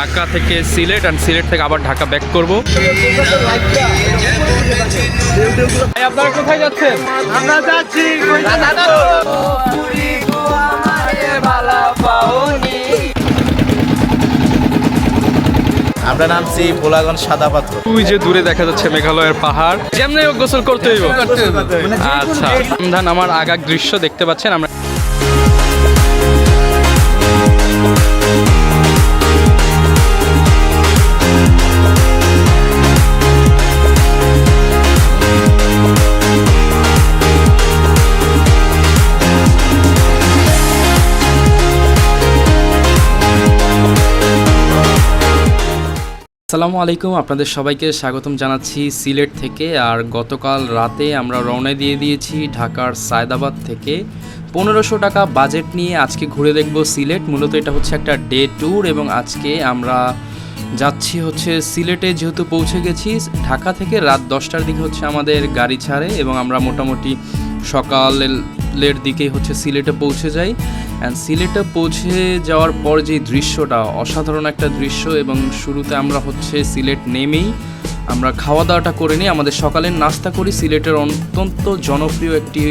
ঢাকা থেকে সিলেট অ্যান্ড সিলেট থেকে আবার ঢাকা ব্যাক করব। আপনারা কোথায় যাচ্ছেন? আমরা যাচ্ছি আমরা নামছি ভোলাগঞ্জ সাদা পাথর। ওই যে দূরে দেখা যাচ্ছে মেঘালয়ের পাহাড়। যেমনি গোসল করতে হইব আচ্ছা সন্ধান আমার আগাগ দৃশ্য দেখতে পাচ্ছেন। আমরা আসসালামু আলাইকুম, আপনাদের সবাইকে স্বাগতম জানাচ্ছি সিলেট থেকে। আর গতকাল রাতে আমরা রওনা দিয়ে দিয়েছি ঢাকার সায়দাবাদ থেকে। পনেরোশো টাকা বাজেট নিয়ে আজকে ঘুরে দেখব সিলেট। মূলত এটা হচ্ছে একটা ডে ট্যুর এবং আজকে আমরা যাচ্ছি হচ্ছে সিলেটে। যেহেতু পৌঁছে গেছি, ঢাকা থেকে রাত দশটার দিকে হচ্ছে আমাদের গাড়ি ছাড়ে এবং আমরা মোটামুটি সকালের দিকেই হচ্ছে সিলেটে পৌঁছে যাই। অ্যান্ড সিলেটে পৌঁছে যাওয়ার পর যে দৃশ্যটা অসাধারণ একটা দৃশ্য এবং শুরুতে আমরা হচ্ছে সিলেট নেমেই আমরা খাওয়া দাওয়াটা করে নিই। আমাদের সকালের নাস্তা করি। সিলেটের অত্যন্ত জনপ্রিয় একটি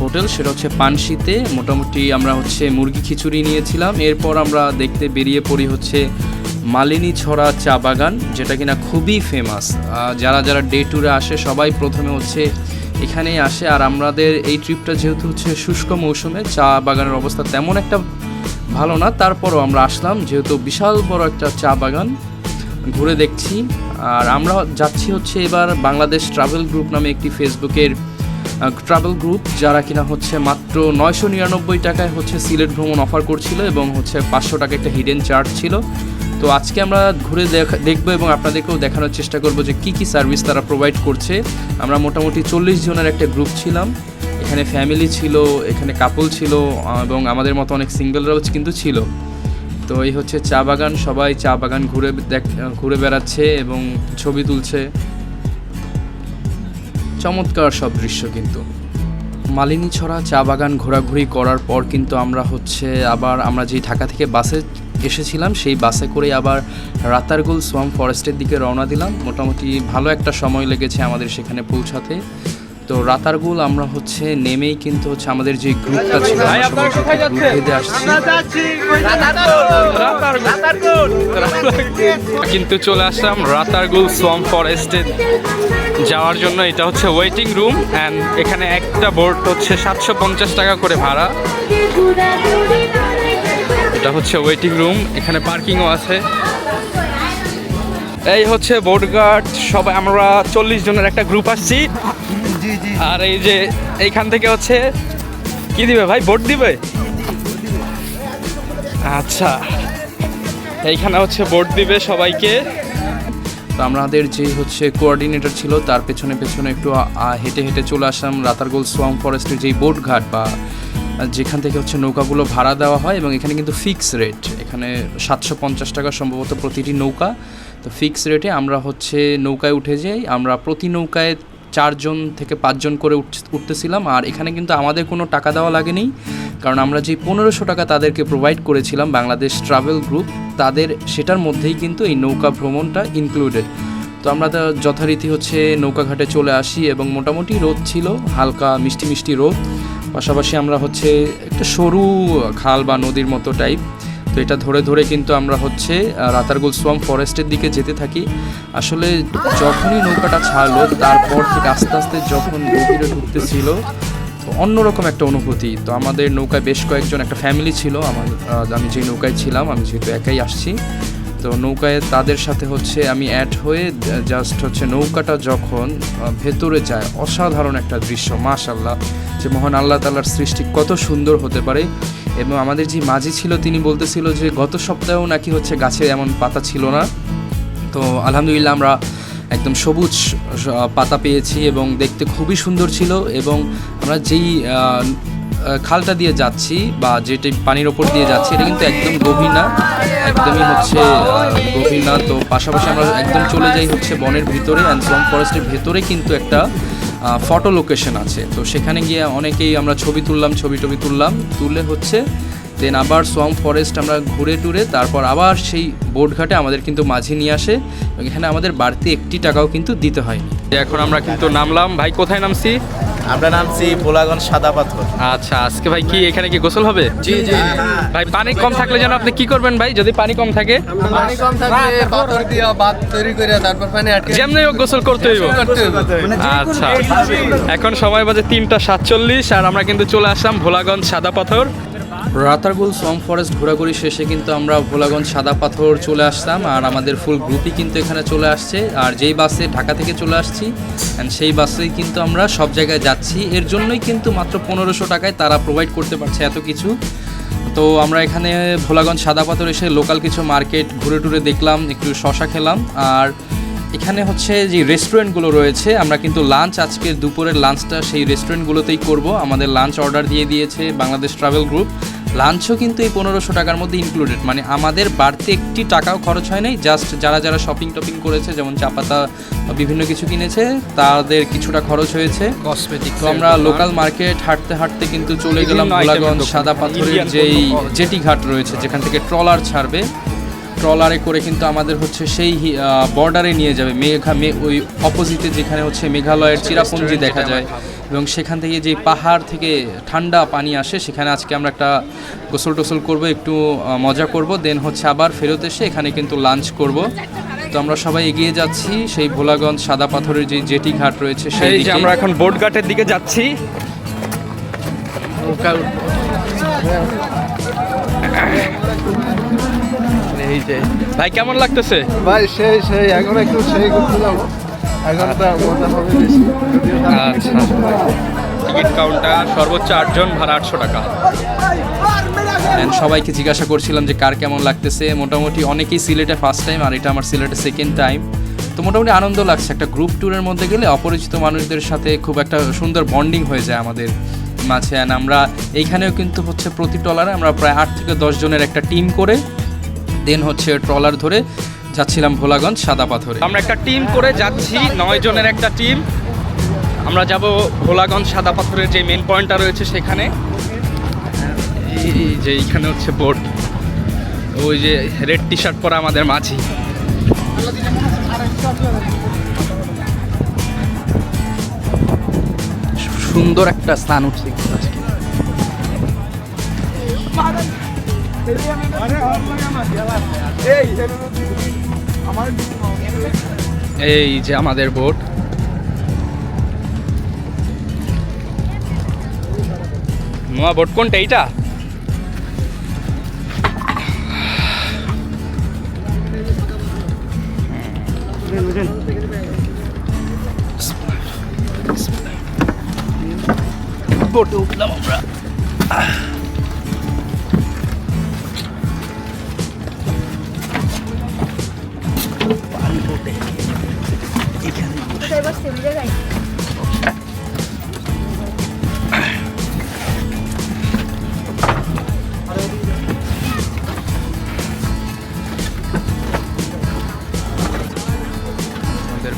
হোটেল, সেটা হচ্ছে পানশিতে মোটামুটি আমরা হচ্ছে মুরগি খিচুড়ি নিয়েছিলাম। এরপর আমরা দেখতে বেরিয়ে পড়ি হচ্ছে মালিনী ছড়া চা বাগান, যেটা কিনা খুবই ফেমাস যারা যারা ডে ট্যুরে আসে, সবাই প্রথমে হচ্ছে এখানেই আসে। আর আমাদের এই ট্রিপটা যেহেতু হচ্ছে শুষ্ক মৌসুমে, চা বাগানের অবস্থা তেমন একটা ভালো না। তারপরও আমরা আসলাম, যেহেতু বিশাল বড় একটা চা বাগান ঘুরে দেখছি। আর আমরা যাচ্ছি হচ্ছে এবার বাংলাদেশ ট্রাভেল গ্রুপ নামে একটি ফেসবুকের ট্রাভেল গ্রুপ, যারা কিনা হচ্ছে মাত্র নয়শো নিরানব্বই টাকায় হচ্ছে সিলেট ভ্রমণ অফার করছিল এবং হচ্ছে পাঁচশো টাকা একটা হিডেন চার্জ ছিল। তো আজকে আমরা ঘুরে দেখা দেখব এবং আপনাদেরকেও দেখানোর চেষ্টা করব যে কি কি সার্ভিস তারা প্রোভাইড করছে। আমরা মোটামুটি চল্লিশ জনের একটা গ্রুপ ছিলাম। এখানে ফ্যামিলি ছিল, এখানে কাপল ছিল এবং আমাদের মতো অনেক সিঙ্গেলরাও কিন্তু ছিল। তো এই হচ্ছে চা বাগান, সবাই চা বাগান ঘুরে দেখ ঘুরে বেড়াচ্ছে এবং ছবি তুলছে। চমৎকার সব দৃশ্য কিন্তু। মালিনী ছড়া চা বাগান ঘোরাঘুরি করার পর কিন্তু আমরা হচ্ছে আবার আমরা যেই ঢাকা থেকে বাসে এসেছিলাম সেই বাসে করে আবার রাতারগুল সোয়াম ফরেস্টের দিকে রওনা দিলাম। মোটামুটি ভালো একটা সময় লেগেছে আমাদের সেখানে পৌঁছাতে। তো রাতারগুল আমরা হচ্ছে নেমেই কিন্তু হচ্ছে আমাদের যে গ্রুপটা ছিল আসছি। কিন্তু চলে আসলাম রাতারগুল সোয়াম ফরেস্টে যাওয়ার জন্য। এটা হচ্ছে ওয়েটিং রুম অ্যান্ড এখানে একটা বোর্ড হচ্ছে সাতশো পঞ্চাশ টাকা করে ভাড়া। এটা হচ্ছে ওয়েটিং রুম এখানে পার্কিংও আছে। এই হচ্ছে বোর্ড গার্ড সবাই আমরা চল্লিশ জনের একটা গ্রুপ আসছি। আর এই যে এইখান থেকে হচ্ছে কি দিবে ভাই ভোট দিবে? আচ্ছা এইখানে হচ্ছে ভোট দিবে সবাইকে। তো আমাদের যে হচ্ছে কোঅর্ডিনেটর ছিল তার পেছনে পেছনে একটু হেঁটে হেঁটে চলে আসলাম রাতারগোল সোয়াম ফরেস্টের যেই বোট ঘাট বা যেখান থেকে হচ্ছে নৌকাগুলো ভাড়া দেওয়া হয় এবং এখানে কিন্তু ফিক্স রেট এখানে সাতশো পঞ্চাশ টাকা সম্ভবত প্রতিটি নৌকা। তো ফিক্স রেটে আমরা হচ্ছে নৌকায় উঠে যাই, আমরা প্রতি নৌকায় চারজন থেকে পাঁচজন করে উঠ- উঠতেছিলাম আর এখানে কিন্তু আমাদের কোনো টাকা দেওয়া লাগেনি। কারণ আমরা যে পনেরোশো টাকা তাদেরকে প্রোভাইড করেছিলাম বাংলাদেশ ট্রাভেল গ্রুপ তাদের সেটার মধ্যেই কিন্তু এই নৌকা ভ্রমণটা ইনক্লুডেড তো আমরা যথারীতি হচ্ছে নৌকাঘাটে চলে আসি এবং মোটামুটি রোদ ছিল, হালকা মিষ্টি মিষ্টি রোদ। পাশাপাশি আমরা হচ্ছে একটা সরু খাল বা নদীর মতো টাইপ তো এটা ধরে ধরে কিন্তু আমরা হচ্ছে রাতারগুল সোয়াম ফরেস্টের দিকে যেতে থাকি। আসলে যখনই নৌকাটা ছাড়লো, তারপর থেকে আস্তে আস্তে যখন গভীরে ঢুকতেছিল, তো অন্যরকম একটা অনুভূতি। তো আমাদের নৌকায় বেশ কয়েকজন একটা ফ্যামিলি ছিল। আমার আমি যে নৌকায় ছিলাম, আমি যেহেতু একাই আসছি তো নৌকায় তাদের সাথে হচ্ছে আমি অ্যাড হয়ে জাস্ট হচ্ছে নৌকাটা যখন ভেতরে যায়, অসাধারণ একটা দৃশ্য মাশাল্লাহ যে মহান আল্লাহ তাল্লার সৃষ্টি কত সুন্দর হতে পারে। এবং আমাদের যে মাঝি ছিল, তিনি বলতেছিল যে গত সপ্তাহেও নাকি হচ্ছে গাছে এমন পাতা ছিল না। তো আলহামদুলিল্লাহ আমরা একদম সবুজ পাতা পেয়েছি এবং দেখতে খুবই সুন্দর ছিল এবং আমরা যেই খালটা দিয়ে যাচ্ছি বা যেটি পানির ওপর দিয়ে যাচ্ছি, এটা কিন্তু একদম গভীর না। একদমই হচ্ছে গভীর না তো পাশাপাশি আমরা একদম চলে যাই হচ্ছে বনের ভিতরে অ্যান্ড সোম ফরেস্টের ভেতরে কিন্তু একটা ফটো লোকেশন আছে। তো সেখানে গিয়ে অনেকেই আমরা ছবি তুললাম, ছবি টবি তুললাম। তুলে হচ্ছে দেন আবার সোয়াম ফরেস্ট আমরা ঘুরে টুরে, তারপর আবার সেই বোট ঘাটে আমাদের কিন্তু মাঝি নিয়ে আসে। এখানে আমাদের বাড়তি একটি টাকাও কিন্তু দিতে হয়নি। এখন আমরা কিন্তু নামলাম। ভাই, কোথায় নামছি? আমরা নামছি ভোলাগঞ্জ সাদা পাথর। আচ্ছা আজকে ভাই কি এখানে কি গোসল হবে? জি জি। ভাই পানি কম থাকলে যেন আপনি কি করবেন ভাই? যদি পানি কম থাকে? পানি কম থাকলে পাথর দিয়ে বাত তৈরি করে তারপর পানি আটকে যেমনি হোক গোসল করতে হইব। আচ্ছা। এখন সময় বাজে তিনটা সাতচল্লিশ আর আমরা কিন্তু চলে আসলাম ভোলাগঞ্জ সাদা পাথর। রাতারগুল সোয়াম ফরেস্ট ঘোরাঘুরি শেষে কিন্তু আমরা ভোলাগঞ্জ সাদা পাথর চলে আসলাম, আর আমাদের ফুল গ্রুপই কিন্তু এখানে চলে আসছে। আর যেই বাসে ঢাকা থেকে চলে আসছি অ্যান্ড সেই বাসেই কিন্তু আমরা সব জায়গায় যাচ্ছি। এর জন্যই কিন্তু মাত্র পনেরোশো টাকায় তারা প্রোভাইড করতে পারছে এত কিছু। তো আমরা এখানে ভোলাগঞ্জ সাদা পাথর এসে লোকাল কিছু মার্কেট ঘুরে টুরে দেখলাম, একটু শশা খেলাম। আর এখানে হচ্ছে যে রেস্টুরেন্টগুলো রয়েছে, আমরা কিন্তু লাঞ্চ আজকের দুপুরের লাঞ্চটা সেই রেস্টুরেন্টগুলোতেই করব। আমাদের লাঞ্চ অর্ডার দিয়ে দিয়েছে বাংলাদেশ ট্রাভেল গ্রুপ লাঞ্চও কিন্তু এই পনেরোশো টাকার মধ্যে ইনক্লুডেড মানে আমাদের বাড়তি একটি টাকাও খরচ হয় নাই। জাস্ট যারা যারা শপিং টপিং করেছে যেমন চা পাতা বিভিন্ন কিছু কিনেছে তাদের কিছুটা খরচ হয়েছে। কসমেটিক তো আমরা লোকাল মার্কেট হাঁটতে হাঁটতে কিন্তু চলে গেলাম দোকান। সাদা পাথরের যেই জেটি ঘাট রয়েছে যেখান থেকে ট্রলার ছাড়বে। ট্রলারে করে কিন্তু আমাদের হচ্ছে সেই বর্ডারে নিয়ে যাবে। মেঘা মে ওই অপোজিটে যেখানে হচ্ছে মেঘালয়ের চিরাপুঞ্জি দেখা যায়। এবং সেখান থেকে যে পাহাড় থেকে ঠান্ডা পানি আসে সেখানে আজকে আমরা একটা গোসল টোসল করব একটু মজা করব। দেন হচ্ছে আবার ফেরত এসে এখানে কিন্তু লাঞ্চ করব। তো আমরা সবাই এগিয়ে যাচ্ছি সেই ভোলাগঞ্জ সাদা পাথরের যে জেটি ঘাট রয়েছে সেই যে আমরা এখন বোট ঘাটের দিকে যাচ্ছি। এই যে। ভাই কেমন লাগতেছে? ভাই সেই সেই এখন একটু সেই করতে যাব। আচ্ছা। টিকিট কাউন্টার সর্বোচ্চ আটজন ভাড়া আটশো টাকা। সবাইকে জিজ্ঞাসা করছিলাম যে কার কেমন লাগতেছে। মোটামুটি অনেকেই সিলেটে ফার্স্ট টাইম আর এটা আমার সিলেটে সেকেন্ড টাইম তো মোটামুটি আনন্দ লাগছে। একটা গ্রুপ ট্যুরের মধ্যে গেলে অপরিচিত মানুষদের সাথে খুব একটা সুন্দর বন্ডিং হয়ে যায় আমাদের মাঝে। অ্যান্ড আমরা এইখানেও কিন্তু হচ্ছে প্রতি ট্রলারে আমরা প্রায় আট থেকে দশ জনের একটা টিম করে দেন হচ্ছে ট্রলার ধরে যাচ্ছিলাম ভোলাগঞ্জ সাদা পাথরে আমরা একটা টিম করে যাচ্ছি নয় জনের একটা টিম আমরা যাব ভোলাগঞ্জ সাদা পাথরের যে মেন পয়েন্টটা রয়েছে সেখানে এই যে এইখানে হচ্ছে বোট ওই যে রেড টি শার্ট পরা আমাদের মাঝি সুন্দর একটা স্থান উঠছে আজকে এই যে আমাদের বোট। নোয়া বোট কোনটা? এইটা? বোটে উঠলাম আমরা।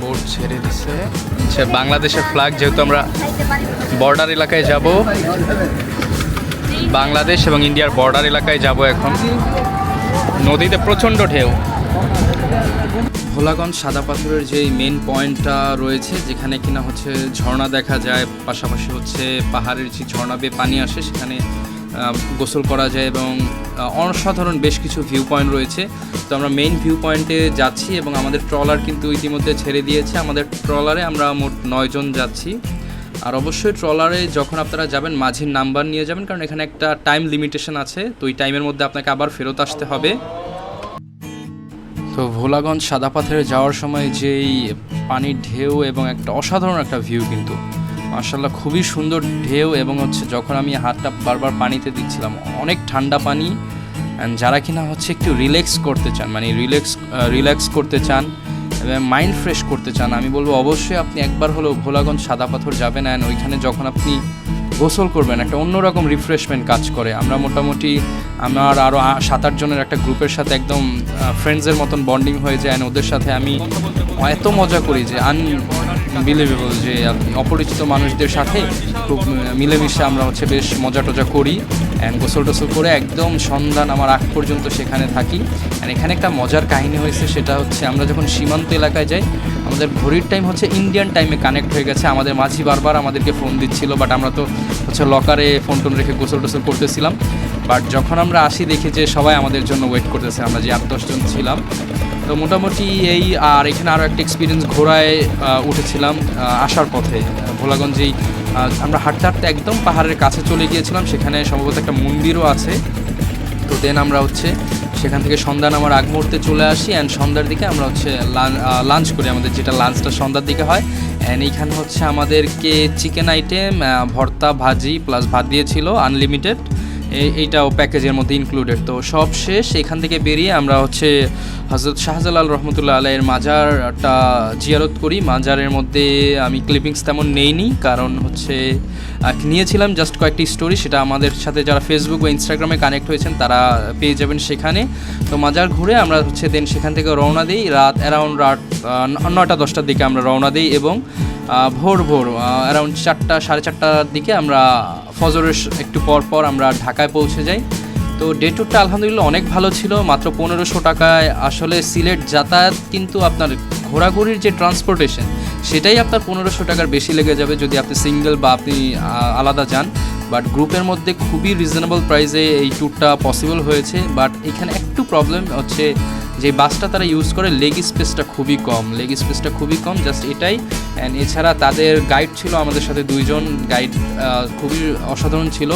বোট ছেড়ে আচ্ছা বাংলাদেশের ফ্ল্যাগ যেহেতু আমরা বর্ডার এলাকায় যাব, বাংলাদেশ এবং ইন্ডিয়ার বর্ডার এলাকায় যাব এখন। নদীতে প্রচণ্ড ঢেউ। ভোলাগঞ্জ সাদা পাথরের যে মেন পয়েন্টটা রয়েছে, যেখানে কিনা হচ্ছে ঝর্ণা দেখা যায়, পাশাপাশি হচ্ছে পাহাড়ের যে ঝর্ণা বেয়ে পানি আসে, সেখানে গোসল করা যায় এবং অসাধারণ বেশ কিছু ভিউ পয়েন্ট রয়েছে। তো আমরা মেইন ভিউ পয়েন্টে যাচ্ছি এবং আমাদের ট্রলার কিন্তু ইতিমধ্যে ছেড়ে দিয়েছে। আমাদের ট্রলারে আমরা মোট নয়জন যাচ্ছি। আর অবশ্যই ট্রলারে যখন আপনারা যাবেন, মাঝির নাম্বার নিয়ে যাবেন, কারণ এখানে একটা টাইম লিমিটেশন আছে। তো ওই টাইমের মধ্যে আপনাকে আবার ফেরত আসতে হবে। তো ভোলাগঞ্জ সাদা পাথরে যাওয়ার সময় যেই পানির ঢেউ এবং একটা অসাধারণ একটা ভিউ কিন্তু। মার্শাল্লাহ খুবই সুন্দর ঢেউ এবং হচ্ছে যখন আমি হাতটা বারবার পানিতে দিচ্ছিলাম, অনেক ঠান্ডা পানি। অ্যান্ড যারা কিনা হচ্ছে একটু রিল্যাক্স করতে চান মানে রিল্যাক্স রিল্যাক্স করতে চান, এবং মাইন্ড ফ্রেশ করতে চান, আমি বলব অবশ্যই আপনি একবার হলেও ভোলাগঞ্জ সাদা পাথর যাবেন। অ্যান্ড ওইখানে যখন আপনি গোসল করবেন, একটা অন্যরকম রিফ্রেশমেন্ট কাজ করে। আমরা মোটামুটি আমার আরও সাত আট জনের একটা গ্রুপের সাথে একদম ফ্রেন্ডসের মতন বন্ডিং হয়ে যায় অ্যান্ড ওদের সাথে আমি এত মজা করি যে আনবিলিভেবল যে অপরিচিত মানুষদের সাথে খুব মিলেমিশে আমরা হচ্ছে বেশ মজা টজা করি। গোসল টোসল করে একদম সন্ধ্যা নামার আগ পর্যন্ত সেখানে থাকি। অ্যান্ড এখানে একটা মজার কাহিনী হয়েছে, সেটা হচ্ছে আমরা যখন সীমান্ত এলাকায় যাই, আমাদের ঘড়ির টাইম হচ্ছে ইন্ডিয়ান টাইমে কানেক্ট হয়ে গেছে। আমাদের মাঝি বারবার আমাদেরকে ফোন দিচ্ছিল বাট আমরা তো হচ্ছে লকারে ফোন টোন রেখে গোসল টোসল করতেছিলাম। বাট যখন আমরা আসি, দেখি যে সবাই আমাদের জন্য ওয়েট করতেছে। আমরা যে আট দশজন ছিলাম। তো মোটামুটি এই আর এখানে আরও একটা এক্সপিরিয়েন্স ঘোড়ায় উঠেছিলাম আসার পথে। ভোলাগঞ্জেই আমরা হাঁটতে হাঁটতে একদম পাহাড়ের কাছে চলে গিয়েছিলাম, সেখানে সম্ভবত একটা মন্দিরও আছে। তো দেন আমরা হচ্ছে সেখান থেকে সন্ধ্যা নামার আগ মুহূর্তে চলে আসি অ্যান্ড সন্ধ্যার দিকে আমরা হচ্ছে লাঞ্চ করি, আমাদের যেটা লাঞ্চটা সন্ধ্যার দিকে হয়। অ্যান্ড এইখানে হচ্ছে আমাদেরকে চিকেন আইটেম ভর্তা, ভাজি প্লাস ভাত দিয়েছিল আনলিমিটেড এইটাও প্যাকেজের মধ্যে ইনক্লুডেড তো সব শেষ, এখান থেকে বেরিয়ে আমরা হচ্ছে হজরত শাহজালাল রহমতুল্লাহ আলাইয়ের মাজারটা জিয়ারত করি। মাজারের মধ্যে আমি ক্লিপিংস তেমন নেইনি, কারণ হচ্ছে নিয়েছিলাম জাস্ট কয়েকটি স্টোরি সেটা আমাদের সাথে যারা ফেসবুক বা ইনস্টাগ্রামে কানেক্ট হয়েছেন, তারা পেয়ে যাবেন সেখানে। তো মাজার ঘুরে আমরা হচ্ছে দেন সেখান থেকে রওনা দিই। রাত অ্যারাউন্ড রাত নয়টা দশটার দিকে আমরা রওনা দিই এবং ভোর ভোর অ্যারাউন্ড চারটা, সাড়ে চারটার দিকে আমরা ফজরের একটু পর পর আমরা ঢাকায় পৌঁছে যাই। তো ডে ট্যুরটা আলহামদুলিল্লাহ অনেক ভালো ছিল, মাত্র পনেরোশো টাকায়। আসলে সিলেট যাতায়াত কিন্তু আপনার ঘোরাঘুরির যে ট্রান্সপোর্টেশন সেটাই আপনার পনেরোশো টাকার বেশি লেগে যাবে যদি আপনি সিঙ্গেল বা আপনি আলাদা যান। বাট গ্রুপের মধ্যে খুবই রিজনেবল প্রাইসে এই ট্যুরটা পসিবল হয়েছে, বাট এখানে একটু প্রবলেম হচ্ছে যে বাসটা তারা ইউজ করে লেগ স্পেসটা খুবই কম লেগ স্পেসটা খুবই কম জাস্ট এটাই। অ্যান্ড এছাড়া তাদের গাইড ছিল আমাদের সাথে দুইজন গাইড খুবই অসাধারণ ছিল।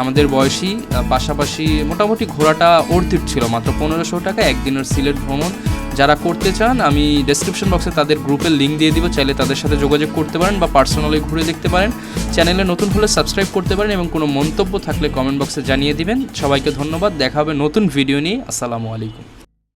আমাদের বয়সী পাশাপাশি মোটামুটি ঘোরাটা অর্থিত ছিল, মাত্র পনেরোশো টাকা, একদিনের সিলেট ভ্রমণ। যারা করতে চান, আমি ডেসক্রিপশন বক্সে তাদের গ্রুপের লিঙ্ক দিয়ে দিব, চাইলে তাদের সাথে যোগাযোগ করতে পারেন বা পার্সোনালি ঘুরে দেখতে পারেন। চ্যানেলে নতুন হলে সাবস্ক্রাইব করতে পারেন এবং কোনো মন্তব্য থাকলে কমেন্ট বক্সে জানিয়ে দিবেন। সবাইকে ধন্যবাদ, দেখা হবে নতুন ভিডিও নিয়ে। আসসালামু আলাইকুম।